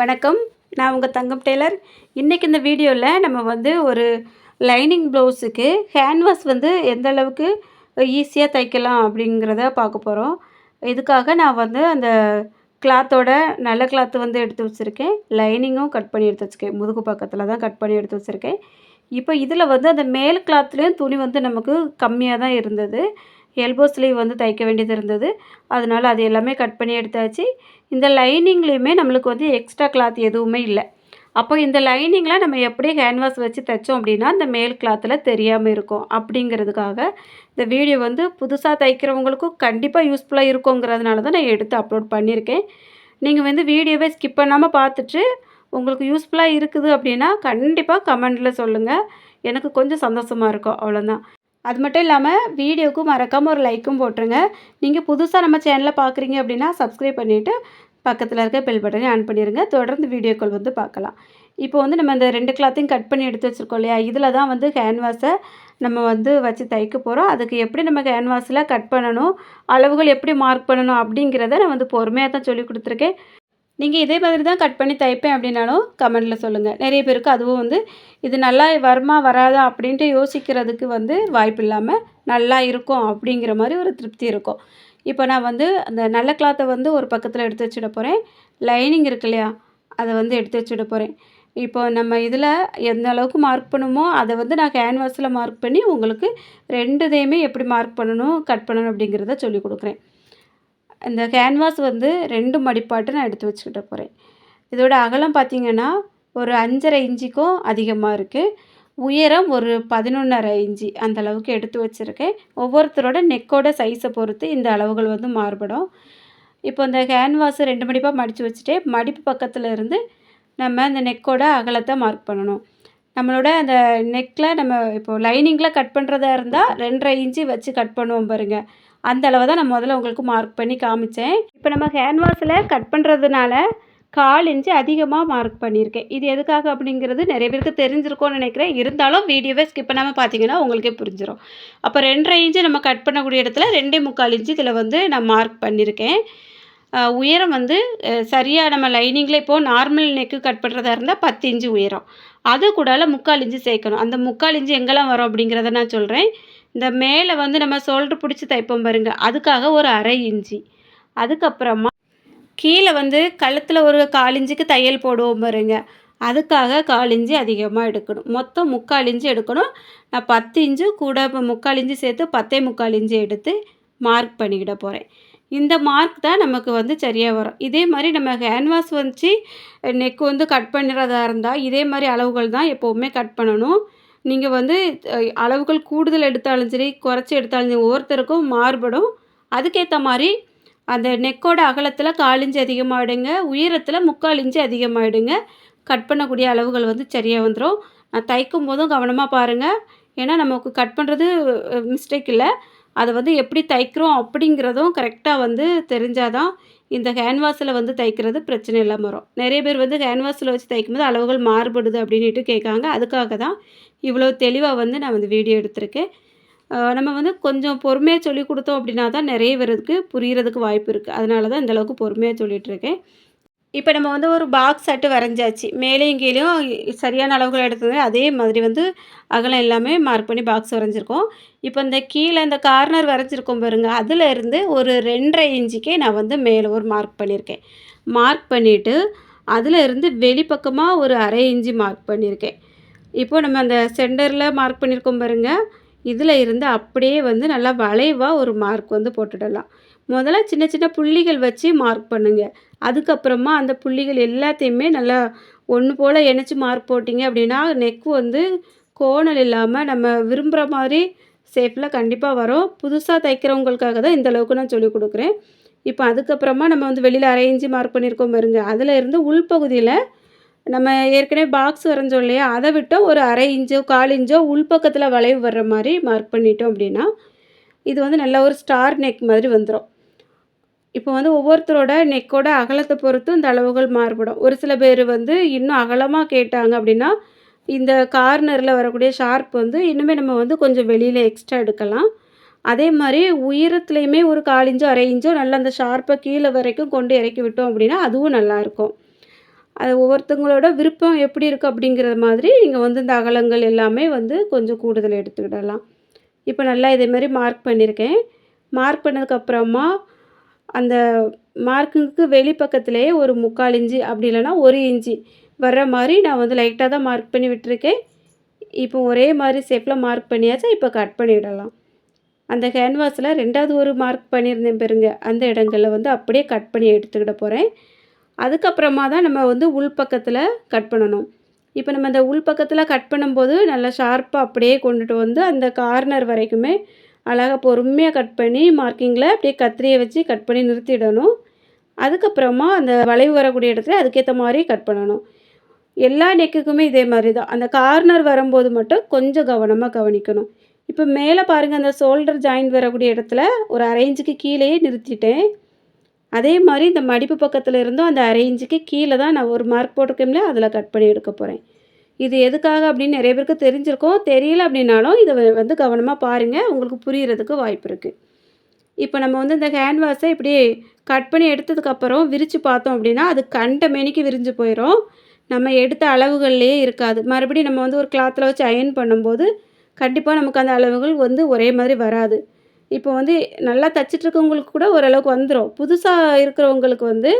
வணக்கம். நான் உங்கள் தங்கம் டெய்லர். இன்றைக்கி இந்த வீடியோவில் நம்ம வந்து ஒரு லைனிங் ப்ளவுஸுக்கு ஹேண்ட்வாஸ் வந்து எந்த அளவுக்கு ஈஸியாக தைக்கலாம் அப்படிங்கிறத பார்க்க போகிறோம் இதுக்காக நான் வந்து அந்த கிளாத்தோட நல்ல கிளாத்து வந்து எடுத்து வச்சுருக்கேன். லைனிங்கும் கட் பண்ணி எடுத்து வச்சுருக்கேன். முதுகு பக்கத்தில் தான் கட் பண்ணி எடுத்து வச்சுருக்கேன். இப்போ இதில் வந்து அந்த மேல் கிளாத்லேயும் துணி வந்து நமக்கு கம்மியாக தான் இருந்தது. எல்போ ஸ்லீவ் வந்து தைக்க வேண்டியது இருந்தது. அதனால் அது எல்லாமே கட் பண்ணி எடுத்தாச்சு. இந்த லைனிங்லேயுமே நம்மளுக்கு வந்து எக்ஸ்ட்ரா கிளாத் எதுவுமே இல்லை. அப்போ இந்த லைனிங்கில் நம்ம எப்படி ஹேண்ட்வாஷ் வச்சு தைச்சோம் அப்படின்னா இந்த மேல் கிளாத்தில் தெரியாமல் இருக்கும். அப்படிங்கிறதுக்காக இந்த வீடியோ வந்து புதுசாக தைக்கிறவங்களுக்கும் கண்டிப்பாக யூஸ்ஃபுல்லாக இருக்குங்கிறதுனால தான் நான் எடுத்து அப்லோட் பண்ணியிருக்கேன். நீங்கள் வந்து வீடியோவே ஸ்கிப் பண்ணாமல் பார்த்துட்டு உங்களுக்கு யூஸ்ஃபுல்லாக இருக்குது அப்படின்னா கண்டிப்பாக கமெண்டில் சொல்லுங்கள் எனக்கு கொஞ்சம் சந்தோஷமாக இருக்கும். அவ்வளோதான் அது மட்டும் இல்லாமல் வீடியோவுக்கு மறக்காமல் ஒரு லைக்கும் போட்டுருங்க. நீங்கள் புதுசாக நம்ம சேனலை பார்க்குறீங்க அப்படின்னா சப்ஸ்கிரைப் பண்ணிவிட்டு பக்கத்தில் இருக்க பெல் பட்டனை ஆன் பண்ணிடுங்க தொடர்ந்து வீடியோக்கள் வந்து பார்க்கலாம். இப்போ வந்து நம்ம இந்த ரெண்டு கிளாத்தையும் கட் பண்ணி எடுத்து வச்சுருக்கோம் இல்லையா? இதில் தான் வந்து ஹேண்ட்வாஷை நம்ம வந்து வச்சு தைக்க போகிறோம் அதுக்கு எப்படி நம்ம ஹேண்ட்வாஷில் கட் பண்ணணும்? அளவுகள் எப்படி மார்க் பண்ணணும்? அப்படிங்கிறத நான் வந்து பொறுமையாக தான் சொல்லி கொடுத்துருக்கேன். நீங்கள் இதே மாதிரி தான் கட் பண்ணி தைப்பேன் அப்படின்னாலும் கமெண்டில் சொல்லுங்கள் நிறைய பேருக்கு அதுவும் வந்து இது நல்லா வருமா வராதா அப்படின்ட்டு யோசிக்கிறதுக்கு வந்து வாய்ப்பு இல்லாமல் நல்லா இருக்கும் அப்படிங்கிற மாதிரி ஒரு திருப்தி இருக்கும். இப்போ நான் வந்து அந்த நல்ல கிளாத்தை வந்து ஒரு பக்கத்தில் எடுத்து வச்சுட போகிறேன் லைனிங் இருக்கு இல்லையா? அதை வந்து எடுத்து வச்சுட போகிறேன் இப்போ நம்ம இதில் எந்த அளவுக்கு மார்க் பண்ணுமோ அதை வந்து நான் கேன்வாஸில் மார்க் பண்ணி உங்களுக்கு ரெண்டு இதையுமே எப்படி மார்க் பண்ணணும் கட் பண்ணணும் அப்படிங்கிறத சொல்லி கொடுக்குறேன். இந்த கேன்வாஸ் வந்து ரெண்டு மடிப்பாட்டு நான் எடுத்து வச்சுக்கிட்ட போகிறேன் இதோட அகலம் பார்த்திங்கன்னா ஒரு அஞ்சரை இஞ்சிக்கும் அதிகமாக இருக்குது உயரம் ஒரு பதினொன்றரை இஞ்சி அந்த அளவுக்கு எடுத்து வச்சுருக்கேன். ஒவ்வொருத்தரோட நெக்கோட சைஸை பொறுத்து இந்த அளவுகள் வந்து மாறுபடும். இப்போ இந்த கேன்வாஸை ரெண்டு மடிப்பாக மடித்து வச்சுட்டு மடிப்பு பக்கத்தில் இருந்து நம்ம அந்த நெக்கோட அகலத்தை மார்க் பண்ணணும். நம்மளோட அந்த நெக்கில் நம்ம இப்போது லைனிங்கில் கட் பண்ணுறதா இருந்தால் ரெண்டரை இன்ச்சு வச்சு கட் பண்ணுவோம் பாருங்கள் அந்த அளவை தான் நான் முதல்ல உங்களுக்கு மார்க் பண்ணி காமித்தேன் இப்போ நம்ம ஹேண்ட்வாஷில் கட் பண்ணுறதுனால கால் இன்ச்சு அதிகமாக மார்க் பண்ணியிருக்கேன். இது எதுக்காக அப்படிங்கிறது நிறைய பேருக்கு தெரிஞ்சிருக்கோன்னு நினைக்கிறேன். இருந்தாலும் வீடியோவே ஸ்கிப் பண்ணாமல் பார்த்தீங்கன்னா உங்களுக்கே புரிஞ்சிடும் அப்போ ரெண்டரை இன்ச்சு நம்ம கட் பண்ணக்கூடிய இடத்துல ரெண்டே முக்கால் இன்ச்சு இதில் வந்து நான் மார்க் பண்ணியிருக்கேன். உயரம் வந்து சரியாக நம்ம லைனிங்கில் இப்போது நார்மல் நெக்கு கட் பண்ணுறதா இருந்தால் பத்து இன்ச்சு உயரம். அது கூடால முக்கால் இன்ச்சு சேர்க்கணும். அந்த முக்கால் இன்ச்சு எங்கெல்லாம் வரும் அப்படிங்கிறத நான் சொல்கிறேன் இந்த மேலே வந்து நம்ம சோல்ட்ரு பிடிச்சி தைப்போம் பாருங்கள் அதுக்காக ஒரு அரை இஞ்சி. அதுக்கப்புறமா கீழே வந்து கழுத்தில் ஒரு கால் இஞ்சிக்கு தையல் போடுவோம் பாருங்க. அதுக்காக கால் இஞ்சி அதிகமாக எடுக்கணும். மொத்தம் முக்கால் இஞ்சி எடுக்கணும். நான் பத்து இஞ்சு கூட இப்போ முக்கால் இஞ்சி சேர்த்து பத்தே முக்கால் இஞ்சி எடுத்து மார்க் பண்ணிக்கிட போகிறேன் இந்த மார்க் தான் நமக்கு வந்து சரியாக வரும். இதே மாதிரி நம்ம ஹேண்ட்வாஷ் வச்சு நெக் வந்து கட் பண்ணுறதா இருந்தால் இதே மாதிரி அளவுகள் தான் எப்போவுமே கட் பண்ணணும். நீங்கள் வந்து அளவுகள் கூடுதல் எடுத்தாலும் சரி குறைச்சி எடுத்தாலும் சரி ஒவ்வொருத்தருக்கும் மாறுபடும். அதுக்கேற்ற மாதிரி அந்த நெக்கோட அகலத்தில் கால் இன்ச்சு அதிகமாகிடுங்க உயரத்தில் முக்கால் இன்ச்சு அதிகமாகிடுங்க கட் பண்ணக்கூடிய அளவுகள் வந்து சரியாக வந்துடும் நான் தைக்கும் போதும் கவனமாக பாருங்கள் ஏன்னா நமக்கு கட் பண்ணுறது மிஸ்டேக் இல்லை. அதை வந்து எப்படி தைக்கிறோம் அப்படிங்கிறதும் கரெக்டாக வந்து தெரிஞ்சால் தான் இந்த ஹேண்ட்வாஷில் வந்து தைக்கிறது பிரச்சனை இல்லாமல் வரும். நிறைய பேர் வந்து ஹேண்ட்வாஷில் வச்சு தைக்கும்போது அளவுகள் மாறுபடுது அப்படின்ட்டு கேட்காங்க. அதுக்காக தான் இவ்வளோ தெளிவாக வந்து நான் வந்து வீடியோ எடுத்திருக்கேன். நம்ம வந்து கொஞ்சம் பொறுமையாக சொல்லி கொடுத்தோம் அப்படின்னா தான் நிறைய பேருக்கு புரிகிறதுக்கு வாய்ப்பு இருக்குது அதனால தான் இந்தளவுக்கு பொறுமையாக சொல்லிகிட்ருக்கேன் இப்போ நம்ம வந்து ஒரு பாக்ஸ் சட்டு வரைஞ்சாச்சு. மேலேயும் கீழேயும் சரியான அளவுகள் எடுத்தது. அதே மாதிரி வந்து அகலம் எல்லாமே மார்க் பண்ணி பாக்ஸ் வரைஞ்சிருக்கோம். இப்போ இந்த கீழே இந்த கார்னர் வரைஞ்சிருக்கோம் பாருங்க. அதில் இருந்து ஒரு ரெண்டரை இன்ச்சுக்கே நான் வந்து மேலே ஒரு மார்க் பண்ணியிருக்கேன். மார்க் பண்ணிவிட்டு அதில் இருந்து வெளிப்பக்கமாக ஒரு அரை இன்ச்சு மார்க் பண்ணியிருக்கேன். இப்போ நம்ம அந்த சென்டரில் மார்க் பண்ணியிருக்கோம் பாருங்கள் இதில் இருந்து அப்படியே வந்து நல்லா வளைவாக ஒரு மார்க் வந்து போட்டுடலாம். முதல்ல சின்ன சின்ன புள்ளிகள் வச்சு மார்க் பண்ணுங்கள் அதுக்கப்புறமா அந்த புள்ளிகள் எல்லாத்தையுமே நல்லா ஒன்று போல் இணைச்சி மார்க் போட்டிங்க அப்படின்னா நெக் வந்து கோணல் இல்லாமல் நம்ம விரும்புகிற மாதிரி ஷேப்பில் கண்டிப்பாக வரும். புதுசாக தைக்கிறவங்களுக்காக தான் இந்த அளவுக்கு நான் சொல்லிக் கொடுக்குறேன். இப்போ அதுக்கப்புறமா நம்ம வந்து வெளியில் அரைஞ்சி மார்க் பண்ணியிருக்கோம் பாருங்க. அதில் இருந்து உள்பகுதியில் நம்ம ஏற்கனவே பாக்ஸ் வரைஞ்சோம் இல்லையா? அதை விட்டோம் ஒரு அரை இன்ச்சோ கால் இன்ச்சோ உள்பக்கத்தில் வளைவு வர்ற மாதிரி மார்க் பண்ணிட்டோம் அப்படின்னா இது வந்து நல்ல ஒரு ஸ்டார் நெக் மாதிரி வந்துடும் இப்போ வந்து ஒவ்வொருத்தரோட நெக்கோட அகலத்தை பொறுத்தும் இந்த அளவுகள் மாறுபடும். ஒரு சில பேர் வந்து இன்னும் அகலமாக கேட்டாங்க அப்படின்னா இந்த கார்னரில் வரக்கூடிய ஷார்ப் வந்து இன்னுமே நம்ம வந்து கொஞ்சம் வெளியில் எக்ஸ்ட்ரா எடுக்கலாம். அதே மாதிரி உயரத்துலேயுமே ஒரு காலிஞ்சோ அரை இன்ச்சோ நல்லா அந்த ஷார்ப்பை கீழே வரைக்கும் கொண்டு இறக்கி விட்டோம் அப்படின்னா அதுவும் நல்லாயிருக்கும் அது ஒவ்வொருத்தவங்களோட விருப்பம் எப்படி இருக்குது அப்படிங்கிற மாதிரி நீங்கள் வந்து இந்த அகலங்கள் எல்லாமே வந்து கொஞ்சம் கூடுதல் எடுத்துக்கிடலாம். இப்போ நல்லா இதேமாரி மார்க் பண்ணியிருக்கேன் மார்க் பண்ணதுக்கப்புறமா அந்த மார்க்குக்கு வெளி பக்கத்துலேயே ஒரு முக்கால் இஞ்சி அப்படி இல்லைன்னா ஒரு இஞ்சி வர்ற மாதிரி நான் வந்து லைட்டாக தான் மார்க் பண்ணி விட்டுருக்கேன். இப்போ ஒரே மாதிரி ஷேப்பில் மார்க் பண்ணியாச்சா இப்போ கட் பண்ணிவிடலாம் அந்த கேன்வாஸில் ரெண்டாவது ஒரு மார்க் பண்ணியிருந்தேன் பாருங்க. அந்த இடங்களில் வந்து அப்படியே கட் பண்ணி எடுத்துக்கிட போகிறேன் அதுக்கப்புறமா தான் நம்ம வந்து உள் பக்கத்தில் கட் பண்ணணும். இப்போ நம்ம அந்த உள் பக்கத்தில் கட் பண்ணும்போது நல்லா ஷார்ப்பாக அப்படியே கொண்டுட்டு வந்து அந்த கார்னர் வரைக்குமே அழகாக பொறுமையாக கட் பண்ணி மார்க்கிங்கில் அப்படியே கத்திரியை வச்சு கட் பண்ணி நிறுத்திடணும். அதுக்கப்புறமா அந்த வளைவு வரக்கூடிய இடத்துல அதுக்கேற்ற மாதிரி கட் பண்ணணும். எல்லா நெக்குக்குமே இதே மாதிரி தான் அந்த கார்னர் வரும்போது மட்டும் கொஞ்சம் கவனமாக கவனிக்கணும். இப்போ மேலே பாருங்கள் அந்த ஷோல்டர் ஜாயிண்ட் வரக்கூடிய இடத்துல ஒரு அரேஞ்சுக்கு கீழேயே நிறுத்திட்டேன். அதே மாதிரி இந்த மடிப்பு பக்கத்தில் இருந்தும் அந்த அரை இன்ச்சுக்கு கீழே தான் நான் ஒரு மார்க் போட்டிருக்கேன்ல அதில் கட் பண்ணி எடுக்க போகிறேன் இது எதுக்காக அப்படின்னு நிறைய பேருக்கு தெரிஞ்சிருக்கோம். தெரியல அப்படின்னாலும் இதை வந்து கவனமாக பாருங்கள் உங்களுக்கு புரிகிறதுக்கு வாய்ப்பு இருக்குது இப்போ நம்ம வந்து இந்த ஹேண்ட்வாஷை இப்படி கட் பண்ணி எடுத்ததுக்கப்புறம் விரித்து பார்த்தோம் அப்படின்னா அது கண்ட மேனிக்கு விரிஞ்சு போயிடும் நம்ம எடுத்த அளவுகள்லேயே இருக்காது. மறுபடியும் நம்ம வந்து ஒரு கிளாத்தில் வச்சு அயன் பண்ணும்போது கண்டிப்பாக நமக்கு அந்த அளவுகள் வந்து ஒரே மாதிரி வராது. இப்போ வந்து நல்லா தச்சிட்ருக்கவங்களுக்கு கூட ஓரளவுக்கு வந்துடும் புதுசாக இருக்கிறவங்களுக்கு வந்து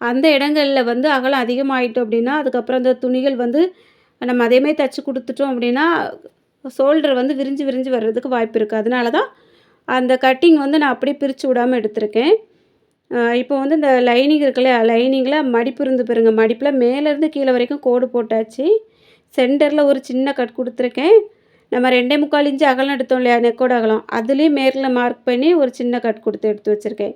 அந்த இடங்களில் வந்து அகலம் அதிகமாகிட்டோம் அப்படின்னா அதுக்கப்புறம் அந்த துணிகள் வந்து நம்ம அதேமாதிரி தைச்சி கொடுத்துட்டோம் அப்படின்னா ஷோல்டர் வந்து விரிஞ்சு விரிஞ்சு வர்றதுக்கு வாய்ப்பு இருக்குது அதனால தான் அந்த கட்டிங் வந்து நான் அப்படியே பிரித்து விடாமல் எடுத்திருக்கேன். இப்போ வந்து இந்த லைனிங் இருக்குல்ல லைனிங்கில் மடிப்பு இருந்து பாருங்க. மடிப்பில் மேலேருந்து கீழே வரைக்கும் கோடு போட்டாச்சு. சென்டரில் ஒரு சின்ன கட் கொடுத்துருக்கேன். நம்ம ரெண்டே முக்கால் இன்ச்சு அகலம் எடுத்தோம் இல்லையா நெக்கோட அகலம். அதுலேயும் மேரில் மார்க் பண்ணி ஒரு சின்ன கட் கொடுத்து எடுத்து வச்சுருக்கேன்.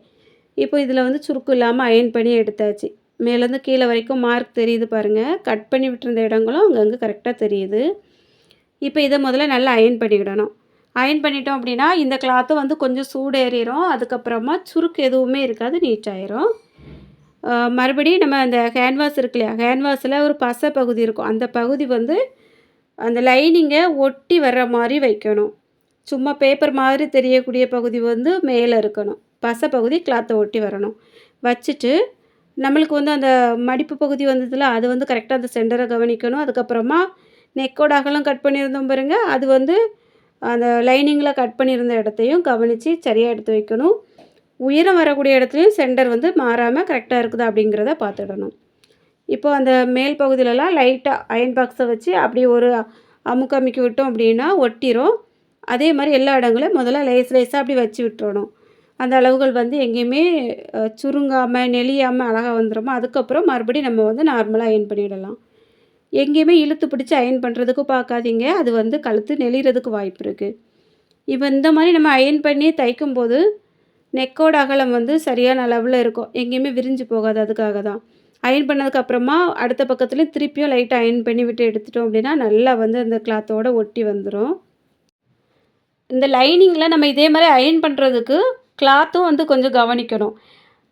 இப்போ இதில் வந்து சுருக்கு இல்லாமல் அயன் பண்ணி எடுத்தாச்சு. மேலேருந்து கீழே வரைக்கும் மார்க் தெரியுது பாருங்கள் கட் பண்ணி விட்டுருந்த இடங்களும் அங்கங்கே கரெக்டாக தெரியுது. இப்போ இதை முதல்ல நல்லா அயன் பண்ணிக்கிடணும். அயன் பண்ணிட்டோம் அப்படின்னா இந்த கிளாத்தும் வந்து கொஞ்சம் சூடேறிடும் அதுக்கப்புறமா சுருக்கு எதுவுமே இருக்காது நீட்டாயிரும் மறுபடியும் நம்ம அந்த ஹேண்ட்வாஷ் இருக்கு இல்லையா ஹேண்ட்வாஷில் ஒரு பசை பகுதி இருக்கும். அந்த பகுதி வந்து அந்த லைனிங்கை ஒட்டி வர்ற மாதிரி வைக்கணும். சும்மா பேப்பர் மாதிரி தெரியக்கூடிய பகுதி வந்து மேலே இருக்கணும். பசை பகுதி கிளாத்தை ஒட்டி வரணும். வச்சுட்டு நம்மளுக்கு வந்து அந்த மடிப்பு பகுதி வந்ததில் அது வந்து கரெக்டாக அந்த சென்டரை கவனிக்கணும். அதுக்கப்புறமா நெக்கோட அகலம் கட் பண்ணியிருந்தோம் பாருங்க. அது வந்து அந்த லைனிங்கில் கட் பண்ணியிருந்த இடத்தையும் கவனித்து சரியாக எடுத்து வைக்கணும். உயரம் வரக்கூடிய இடத்துலையும் சென்டர் வந்து மாறாமல் கரெக்டாக இருக்குதா அப்படிங்கிறத பார்த்துடணும். இப்போ அந்த மேல் பகுதியிலலாம் லைட்டாக அயன் பாக்ஸை வச்சு அப்படி ஒரு அமுக்கு அமுக்கி விட்டோம் அப்படின்னா ஒட்டிரும். அதே மாதிரி எல்லா இடங்களையும் முதல்ல லேஸ் லேஸாக அப்படி வச்சு விட்டுறணும். அந்த அளவுகள் வந்து எங்கேயுமே சுருங்காமல் நெளியாமல் அழகாக வந்துடுமோ அதுக்கப்புறம் மறுபடியும் நம்ம வந்து நார்மலாக அயன் பண்ணிடலாம். எங்கேயுமே இழுத்து பிடிச்சி அயன் பண்ணுறதுக்கும் பார்க்காதீங்க. அது வந்து கழுத்து நெளிகிறதுக்கு வாய்ப்பு இருக்குது இப்போ இந்த மாதிரி நம்ம அயன் பண்ணி தைக்கும்போது நெக்கோட அகலம் வந்து சரியான அளவில் இருக்கும். எங்கேயுமே விரிஞ்சு போகாது. அதுக்காக தான் அயன் பண்ணதுக்கப்புறமா அடுத்த பக்கத்துலேயும் திருப்பியும் லைட்டாக அயன் பண்ணி விட்டு எடுத்துட்டோம் அப்படின்னா நல்லா வந்து அந்த கிளாத்தோடு ஒட்டி வந்துடும் இந்த லைனிங்கில் நம்ம இதே மாதிரி அயன் பண்ணுறதுக்கு கிளாத்தும் வந்து கொஞ்சம் கவனிக்கணும்.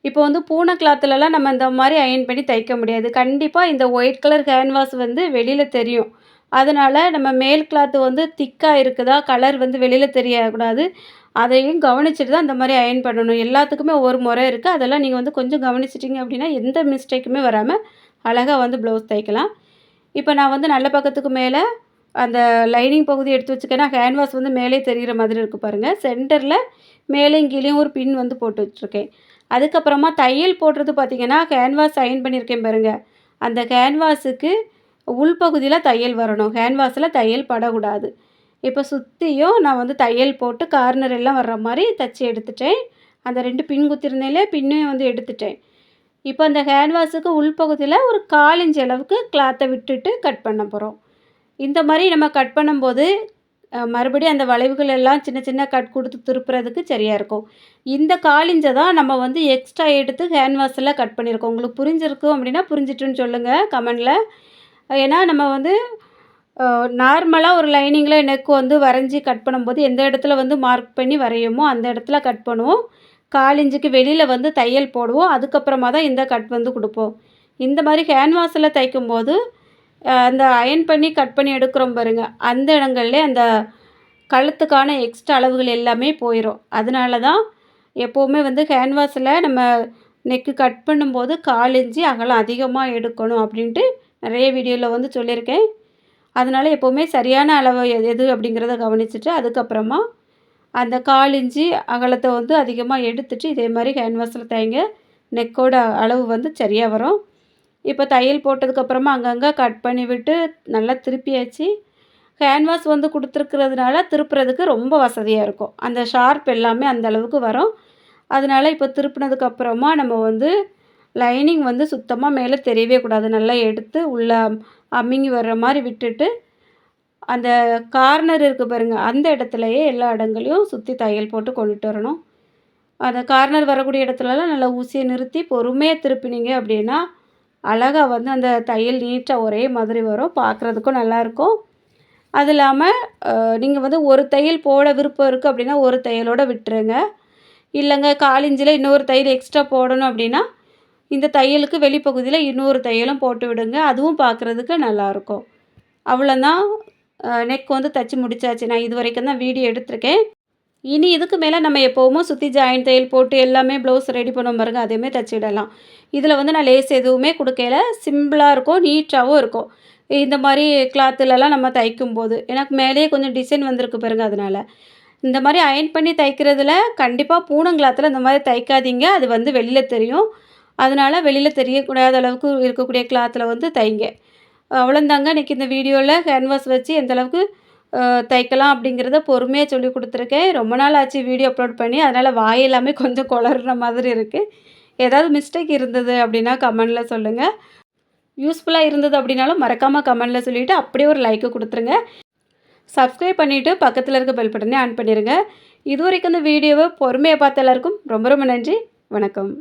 இப்போ வந்து பூனை கிளாத்துலலாம் நம்ம இந்த மாதிரி அயன் பண்ணி தைக்க முடியாது. கண்டிப்பாக இந்த ஒயிட் கலர் கேன்வாஸ் வந்து வெளியில் தெரியும். அதனால் நம்ம மேல் கிளாத்து வந்து திக்காக இருக்குதா? கலர் வந்து வெளியில் தெரியக்கூடாது. அதையும் கவனிச்சுட்டு தான் அந்த மாதிரி அயன் பண்ணணும். எல்லாத்துக்குமே ஒரு முறை இருக்குது அதெல்லாம் நீங்கள் வந்து கொஞ்சம் கவனிச்சிட்டிங்க அப்படின்னா எந்த மிஸ்டேக்குமே வராமல் அழகாக வந்து ப்ளவுஸ் தைக்கலாம். இப்போ நான் வந்து நல்ல பக்கத்துக்கு மேலே அந்த லைனிங் பகுதி எடுத்து வச்சுக்கேன்னா ஹேண்ட் வந்து மேலே தெரிகிற மாதிரி இருக்குது பாருங்கள் சென்டரில் மேலேயும் கீழேயும் ஒரு பின் வந்து போட்டு வச்சுருக்கேன். அதுக்கப்புறமா தையல் போடுறது பார்த்திங்கன்னா ஹேண்ட்வாஷ் அயன் பண்ணியிருக்கேன் பாருங்கள் அந்த ஹேண்ட்வாஷுக்கு உள்பகுதியில் தையல் வரணும். ஹேண்ட்வாஷில் தையல் படக்கூடாது. இப்போ சுற்றியும் நான் வந்து தையல் போட்டு கார்னர் எல்லாம் வர்ற மாதிரி தைச்சி எடுத்துட்டேன். அந்த ரெண்டு பின் குத்திருந்தேலே பின்னையும் வந்து எடுத்துட்டேன். இப்போ அந்த ஹேண்ட்வாஷுக்கு உள்பகுதியில் ஒரு காலிஞ்சி அளவுக்கு கிளாத்தை விட்டுட்டு கட் பண்ண போகிறோம் இந்த மாதிரி நம்ம கட் பண்ணும்போது மறுபடியும் அந்த வளைவுகள் எல்லாம் சின்ன சின்ன கட் கொடுத்து திருப்புறதுக்கு சரியாக இருக்கும். இந்த காலிஞ்சை தான் நம்ம வந்து எக்ஸ்ட்ரா எடுத்து ஹேண்ட் கட் பண்ணியிருக்கோம். உங்களுக்கு புரிஞ்சிருக்கும் அப்படின்னா புரிஞ்சிட்டுன்னு சொல்லுங்கள் கமெண்டில் ஏன்னா நம்ம வந்து நார்மலாக ஒரு லைனிங்கில் எனக்கு வந்து வரைஞ்சி கட் பண்ணும்போது எந்த இடத்துல வந்து மார்க் பண்ணி வரையுமோ அந்த இடத்துல கட் பண்ணுவோம். கால் இஞ்சிக்கு வெளியில் வந்து தையல் போடுவோம். அதுக்கப்புறமா தான் இந்த கட் வந்து கொடுப்போம். இந்த மாதிரி ஹேண்ட் தைக்கும்போது அந்த அயன் பண்ணி கட் பண்ணி எடுக்கிறோம் பாருங்க. அந்த இடங்கள்லே அந்த கழுத்துக்கான எக்ஸ்ட்ரா அளவுகள் எல்லாமே போயிடும் அதனால தான் எப்போவுமே வந்து ஹேண்ட்வாஷில் நம்ம நெக்கு கட் பண்ணும்போது கால் இஞ்சி அகலம் அதிகமாக எடுக்கணும் அப்படின்ட்டு நிறைய வீடியோவில் வந்து சொல்லியிருக்கேன். அதனால் எப்போவுமே சரியான அளவு எது எது அப்படிங்கிறத கவனிச்சுட்டு அதுக்கப்புறமா அந்த கால் இஞ்சி அகலத்தை வந்து அதிகமாக எடுத்துட்டு இதே மாதிரி கேன்வாஸில் தைங்க நெக்கோட அளவு வந்து சரியாக வரும். இப்போ தையல் போட்டதுக்கப்புறமா அங்கங்கே கட் பண்ணி விட்டு நல்லா திருப்பியாச்சு. கேன்வாஸ் வந்து கொடுத்துருக்கிறதுனால திருப்புறதுக்கு ரொம்ப வசதியாக இருக்கும். அந்த ஷார்ப் எல்லாமே அந்த அளவுக்கு வரும். அதனால் இப்போ திருப்பினதுக்கப்புறமா நம்ம வந்து லைனிங் வந்து சுத்தமாக மேலே தெரியவே கூடாது. நல்லா எடுத்து உள்ளே அமுங்கி வர்ற மாதிரி விட்டுட்டு அந்த கார்னர் இருக்குது பாருங்கள் அந்த இடத்துலையே எல்லா இடங்களையும் சுற்றி தையல் போட்டு கொண்டுட்டு வரணும். அந்த கார்னர் வரக்கூடிய இடத்துலலாம் நல்லா ஊசியை நிறுத்தி பொறுமையாக திருப்பினீங்க அப்படின்னா அழகாக வந்து அந்த தையல் நீட்டாக ஒரே மாதிரி வரும். பார்க்குறதுக்கும் நல்லாயிருக்கும் அது இல்லாமல் நீங்கள் வந்து ஒரு தையல் போட விருப்பம் இருக்குது அப்படின்னா ஒரு தையலோடு விட்டுருங்க. இல்லைங்க காலிஞ்சில் இன்னொரு தையல் எக்ஸ்ட்ரா போடணும் அப்படின்னா இந்த தையலுக்கு வெளிப்பகுதியில் இன்னொரு தையலும் போட்டு விடுங்க அதுவும் பார்க்குறதுக்கு நல்லாயிருக்கும். அவ்வளோதான் நெக் வந்து தைச்சி முடிச்சாச்சு. நான் இது வரைக்கும் தான் வீடியோ எடுத்திருக்கேன். இனி இதுக்கு மேலே நம்ம எப்போவுமே சுற்றி ஜாயின் தையல் போட்டு எல்லாமே ப்ளவுஸ் ரெடி பண்ணுவோம் பாருங்க அதேமாதிரி தச்சிடலாம் இதில் வந்து நான் லேஸ் எதுவுமே கொடுக்கல. சிம்பிளாக இருக்கும் நீட்டாகவும் இருக்கும். இந்த மாதிரி கிளாத்துலலாம் நம்ம தைக்கும் போது எனக்கு மேலேயே கொஞ்சம் டிசைன் வந்திருக்கு பாருங்க அதனால். இந்த மாதிரி அயன் பண்ணி தைக்கிறதுல கண்டிப்பாக பூனங்கிளாத்தில் இந்த மாதிரி தைக்காதீங்க. அது வந்து வெளியில் தெரியும். அதனால் வெளியில் தெரியக்கூடாத அளவுக்கு இருக்கக்கூடிய கிளாத்தில் வந்து தைங்க. அவ்வளோந்தாங்க இன்றைக்கி இந்த வீடியோவில் கேன்வாஸ் வச்சு எந்தளவுக்கு தைக்கலாம் அப்படிங்கிறத பொறுமையாக சொல்லி கொடுத்துருக்கேன். ரொம்ப நாள் ஆச்சு வீடியோ அப்லோட் பண்ணி. அதனால் வாய் எல்லாமே கொஞ்சம் குளறுற மாதிரி இருக்குது ஏதாவது மிஸ்டேக் இருந்தது அப்படின்னா கமெண்டில் சொல்லுங்கள் யூஸ்ஃபுல்லாக இருந்தது அப்படின்னாலும் மறக்காமல் கமெண்டில் சொல்லிவிட்டு அப்படியே ஒரு லைக்கு கொடுத்துருங்க. சப்ஸ்கிரைப் பண்ணிவிட்டு பக்கத்தில் இருக்க பெல் பட்டனே ஆன் பண்ணிடுங்க இது வரைக்கும் இந்த வீடியோவை பொறுமையை பார்த்த எல்லாருக்கும் ரொம்ப ரொம்ப நன்றி. வணக்கம்.